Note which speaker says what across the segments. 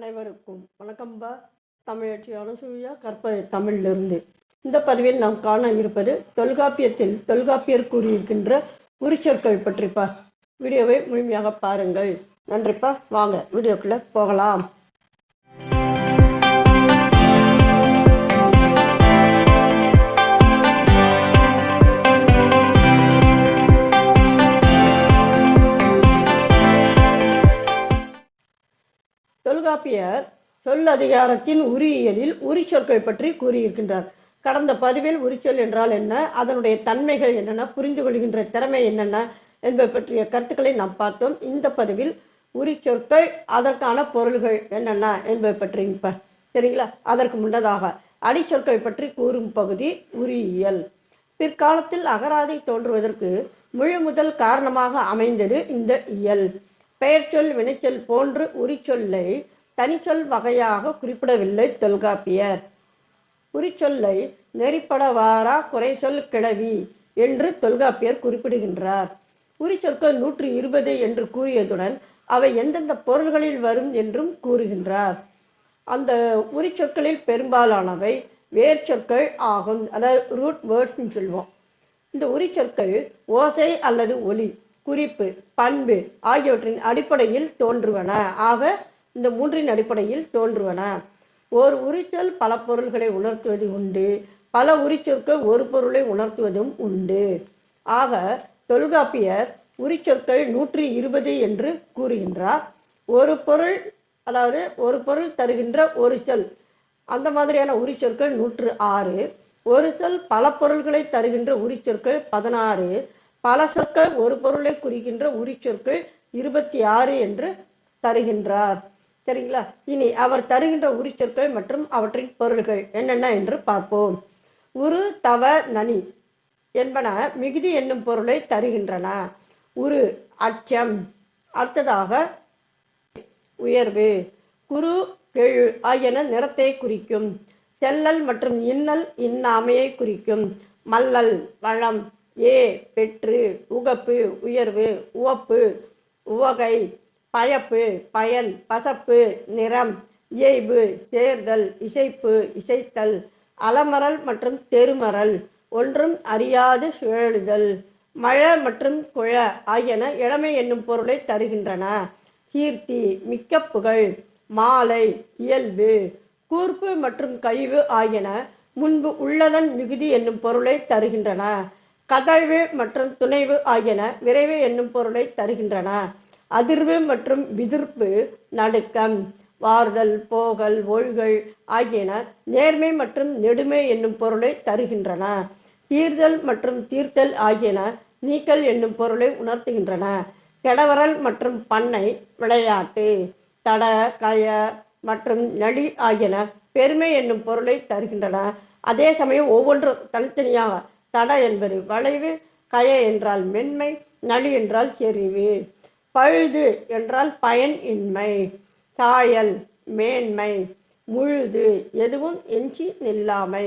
Speaker 1: அனைவருக்கும் வணக்கம்பா தமிழச்சி அனுசூயா கற்ப தமிழிலிருந்து. இந்த பதிவில் நாம் காண இருப்பது தொல்காப்பியத்தில் தொல்காப்பியர் கூறியிருக்கின்ற உரிச்சொற்கள் பற்றிப்பா வீடியோவை முழுமையாக பாருங்கள். நன்றிப்பா வாங்க வீடியோக்குள்ள போகலாம். தொல்காப்பியர் சொல்லதிகாரத்தின் உரியியலில் உரிச்சொற்கள் பற்றி கூறியிருக்கின்றார். கடந்த பதிவில் உரிச்சொல் என்றால் என்ன? அதனுடைய தன்மைகள் என்னென்ன? புரிந்து கொள்கின்ற திறமை என்னென்ன? என்பதை பற்றிய கருத்துக்களை நாம் பார்த்தோம். இந்த பதிவில் உரிச்சொற்கள் அதற்கான பொருள்கள் என்னென்ன? என்பதை பற்றி இப்ப சரிங்களா? அதற்கு முன்னதாக அடிச்சொற்கள் பற்றி கூறும் பகுதி உரியியல். பிற்காலத்தில் அகராதி தோன்றுவதற்கு முழு முதல் காரணமாக அமைந்தது இந்த இயல். பெயர்ச்சொல் வினைச்சொல் போன்று உரிச்சொல்லை தனிச்சொல் வகையாக குறிப்பிடவில்லை தொல்காப்பியர். உரிச்சொல்லை நெறிப்படவாரா குறைச்சொல் கிளவி என்று தொல்காப்பியர் குறிப்பிடுகின்றார். உரிச்சொற்கள் நூற்றி இருபது என்று கூறியதுடன் அவை எந்தெந்த பொருள்களில் வரும் என்றும் கூறுகின்றார். அந்த உரிச்சொற்களில் பெரும்பாலானவை வேர்ச்சொற்கள் ஆகும். அதாவது ரூட் வேர்ட்ஸ்னு சொல்லுவோம் இந்த உரிச்சொற்கள் ஓசை அல்லது ஒலி குறிப்பு பண்பு ஆகியவற்றின் அடிப்படையில் தோன்றுவன. ஆக இந்த மூன்றின் அடிப்படையில் தோன்றுவன. ஓர் உரிச்சொல் பல பொருள்களை உணர்த்துவது உண்டு. பல உரிச்சொற்கள் ஒரு பொருளை உணர்த்துவதும் உண்டு. ஆக தொல்காப்பியர் உரிச்சொற்கள் நூற்றி இருபது என்று கூறுகின்றார். ஒரு பொருள் அதாவது ஒரு பொருள் தருகின்ற ஒரு சொல் அந்த மாதிரியான உரிச்சொற்கள் நூற்று ஆறு. ஒரு சொல் பல பொருள்களை தருகின்ற உரிச்சொற்கள் பதினாறு. பல சொற்கள் ஒரு பொருளை குறிக்கின்ற உரிச்சொற்கள் இருபத்தி ஆறு என்று தருகின்றார். சரிங்களா? இனி அவர் தருகின்ற உரிச்சொற்கள் மற்றும் அவற்றின் பொருள்கள் என்னென்ன என்று பார்ப்போம். உரு தவ நனி என்பன மிகுதி என்னும் பொருளை தருகின்றன. உரு அச்சம். அடுத்ததாக உயர்வு. குரு கெழு ஆகியன நிறத்தை குறிக்கும். செல்லல் மற்றும் இன்னல் இன்னாமையை குறிக்கும். மல்லல் வளம். ஏ பெற்று உகப்பு உயர்வு உவப்பு உவகை பயப்பு பயன் பசப்பு நிறம் இயைபு சேர்தல் இசைப்பு இசைத்தல் அலமரல் மற்றும் தெருமரல் ஒன்றும் அறியாது சுழலுதல் மழ மற்றும் குழ ஆகியன இளமை என்னும் பொருளை தருகின்றன. கீர்த்தி மிக்க புகழ் மாலை இயல்பு கூர்ப்பு மற்றும் கழிவு ஆகியன முன்பு உள்ளதன் மிகுதி என்னும் பொருளை தருகின்றன. கதழ்வு மற்றும் துணைவு ஆகியன விரைவு என்னும் பொருளை தருகின்றன. அதிர்வு மற்றும் விதிர்ப்பு நடுக்கம் வாருதல் போகல் ஒழுகல் ஆகியன நேர்மை மற்றும் நெடுமை என்னும் பொருளை தருகின்றன. தீர்தல் மற்றும் தீர்த்தல் ஆகியன நீக்கல் என்னும் பொருளை உணர்த்துகின்றன. கெடவரல் மற்றும் பண்ணை விளையாட்டு தட கய மற்றும் நளி ஆகியன பெருமை என்னும் பொருளை தருகின்றன. அதே சமயம் ஒவ்வொன்றும் தனித்தனியாக தட என்பது வளைவு கய என்றால் மென்மை நளி என்றால் செறிவு பழுது என்றால் பயன் இன்மை சாயல் மேன்மை முழுது எதுவும் எஞ்சி நில்லாமை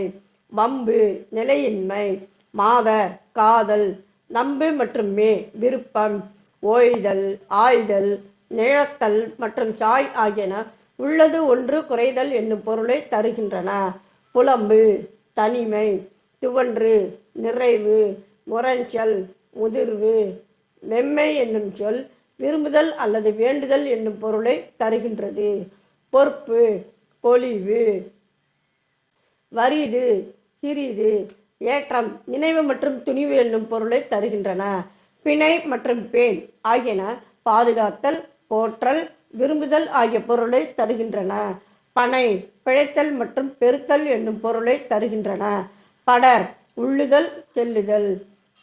Speaker 1: வம்பு நிலையின்மை மாத காதல் நம்பு மற்றும் மே விருப்பம் ஓய்தல் ஆய்தல் நிழத்தல் மற்றும் சாய் ஆகியன உள்ளது ஒன்று குறைதல் என்னும் பொருளை தருகின்றன. புலம்பு தனிமை துவன்று நிறைவு முரஞ்சல் முதிர்வு வெம்மை என்னும் சொல் விரும்புதல் அல்லது வேண்டுதல் என்னும் பொருளை தருகின்றது. பொறுப்பு பொலிவு வரிது சிறிது ஏற்றம் நினைவு மற்றும் துணிவு என்னும் பொருளை தருகின்றன. பிணை மற்றும் பேன் ஆகியன பாதுகாத்தல் போற்றல் விரும்புதல் ஆகிய பொருளை தருகின்றன. பனை பிழைத்தல் மற்றும் பெருத்தல் என்னும் பொருளை தருகின்றன. படர் உள்ளுதல் செல்லுதல்.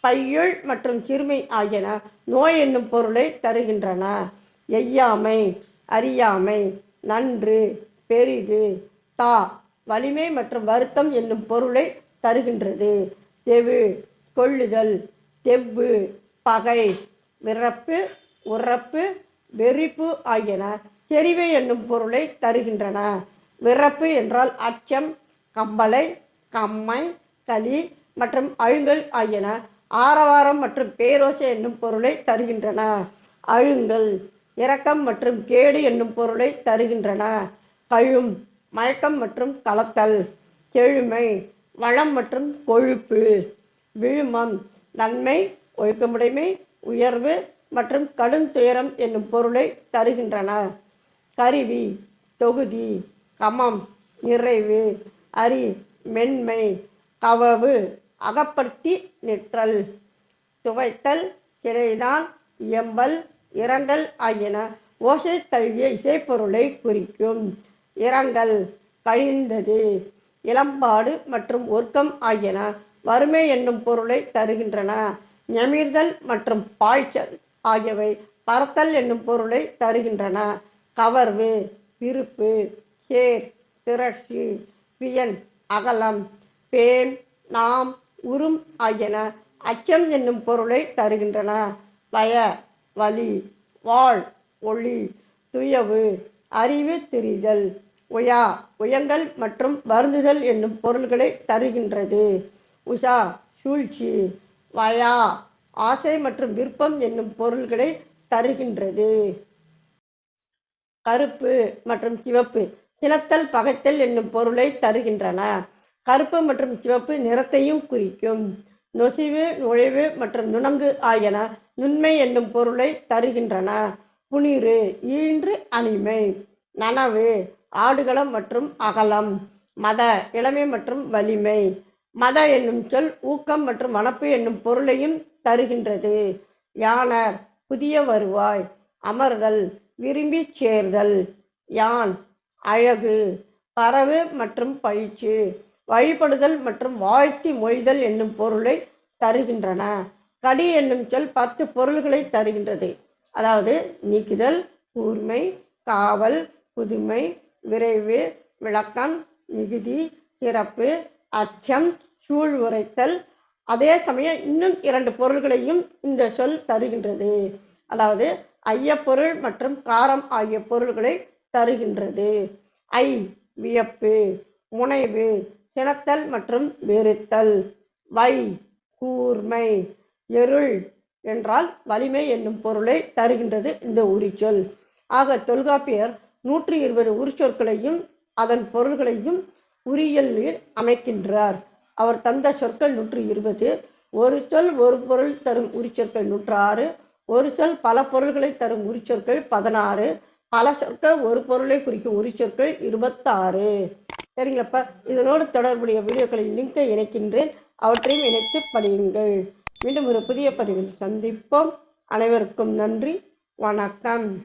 Speaker 1: பையுள் மற்றும் சிறுமை ஆகியன நோய் என்னும் பொருளை தருகின்றன. எய்யாமை அறியாமை நன்று பெரிது தா வலிமை மற்றும் வருத்தம் என்னும் பொருளை தருகின்றது. தெவு கொள்ளுதல் தெவ்வு பகை விறப்பு உறப்பு வெறிப்பு ஆகியன செறிவு என்னும் பொருளை தருகின்றன. விறப்பு என்றால் அச்சம் கம்பளை கம்மை களி மற்றும் அழுங்கல் ஆகியன ஆரவாரம் மற்றும் பேரோசை என்னும் பொருளை தருகின்றன. அழுங்கல் இரக்கம் மற்றும் கேடு என்னும் பொருளை தருகின்றன. கழும் மயக்கம் மற்றும் கலத்தல். செழுமை வளம் மற்றும் கொழுப்பு. விழுமம் நன்மை ஒழுக்கமுடைமை உயர்வு மற்றும் கடும் துயரம் என்னும் பொருளை தருகின்றன. கருவி தொகுதி கமம் நிறைவு அரி மென்மை கவவு அகப்படுத்தி நிற்றல் துவைத்தல் சிறைதான் இயம்பல் இரங்கல் ஆகியன ஓசை தழுவிய இசைப்பொருளை குறிக்கும். இரங்கல் கழிந்தது இளம்பாடு மற்றும் ஒர்க்கம் ஆகியன வறுமை என்னும் பொருளை தருகின்றன. ஞமிர்தல் மற்றும் பாய்ச்சல் ஆகியவை பறத்தல் என்னும் பொருளை தருகின்றன. கவர்வு விருப்பு சேர் திரட்சி வியன் அகலம் பேன் நாம் உரும் ஆகியன அச்சம் என்னும் பொருளை தருகின்றன. பய வலி வாழ் ஒளி துயவு அறிவு திரிதல் உயா உயங்கல் மற்றும் வருந்துதல் என்னும் பொருள்களை தருகின்றது. உஷா சூழ்ச்சி வயா ஆசை மற்றும் விருப்பம் என்னும் பொருள்களை தருகின்றது. கருப்பு மற்றும் சிவப்பு சினத்தல் பகைத்தல் என்னும் பொருளை தருகின்றன. கருப்பு மற்றும் சிவப்பு நிறத்தையும் குறிக்கும். நொசிவு நுழைவு மற்றும் நுணங்கு ஆகியன நுண்மை என்னும் பொருளை தருகின்றன. புனிறு ஈன்று அணிமை நனவு ஆடுகளம் மற்றும் அகலம் மத இளமை மற்றும் வலிமை. மத என்னும் சொல் ஊக்கம் மற்றும் வனப்பு என்னும் பொருளையும் தருகின்றது. யானர் புதிய வருவாய் அமர்தல் விரும்பி சேர்தல் யான் அழகு பறவு மற்றும் பயிற்சி. வழிபடுதல் மற்றும் வாழ்த்தி மொழிதல் என்னும் பொருளை தருகின்றன. கடி என்னும் சொல் பத்து பொருள்களை தருகின்றது. அதாவது நீக்குதல் கூர்மை காவல் புதுமை விரைவு விளக்கம் மிகுதி சிறப்பு அச்சம் சூழ் உரைத்தல். அதே சமயம் இன்னும் இரண்டு பொருள்களையும் இந்த சொல் தருகின்றது. அதாவது ஐயப்பொருள் மற்றும் காரம் ஆகிய பொருள்களை தருகின்றது. ஐ வியப்பு முனைவு சினத்தல் மற்றும் வெறுத்தல். வை கூர்மை எருள் என்றால் வலிமை என்னும் பொருளை தருகின்றது இந்த உரிச்சொல். ஆக தொல்காப்பியர் நூற்றி இருபது உரிச்சொற்களையும் அதன் பொருள்களையும் உரியலில் அமைக்கின்றார். அவர் தந்த சொற்கள் நூற்றி இருபது. ஒரு சொல் ஒரு பொருள் தரும் உரிச்சொற்கள் நூற்றாறு. ஒரு சொல் பல பொருள்களை தரும் உரிச்சொற்கள் பதினாறு. பல சொற்கள் ஒரு பொருளை குறிக்கும் உரிச்சொற்கள் இருபத்தாறு. சரிங்களப்பா? இதனோடு தொடர்புடைய வீடியோக்களின் லிங்கை இணைக்கின்றேன். அவற்றையும் இணைத்து படியுங்கள். மீண்டும் ஒரு புதிய பதிவில் சந்திப்போம். அனைவருக்கும் நன்றி. வணக்கம்.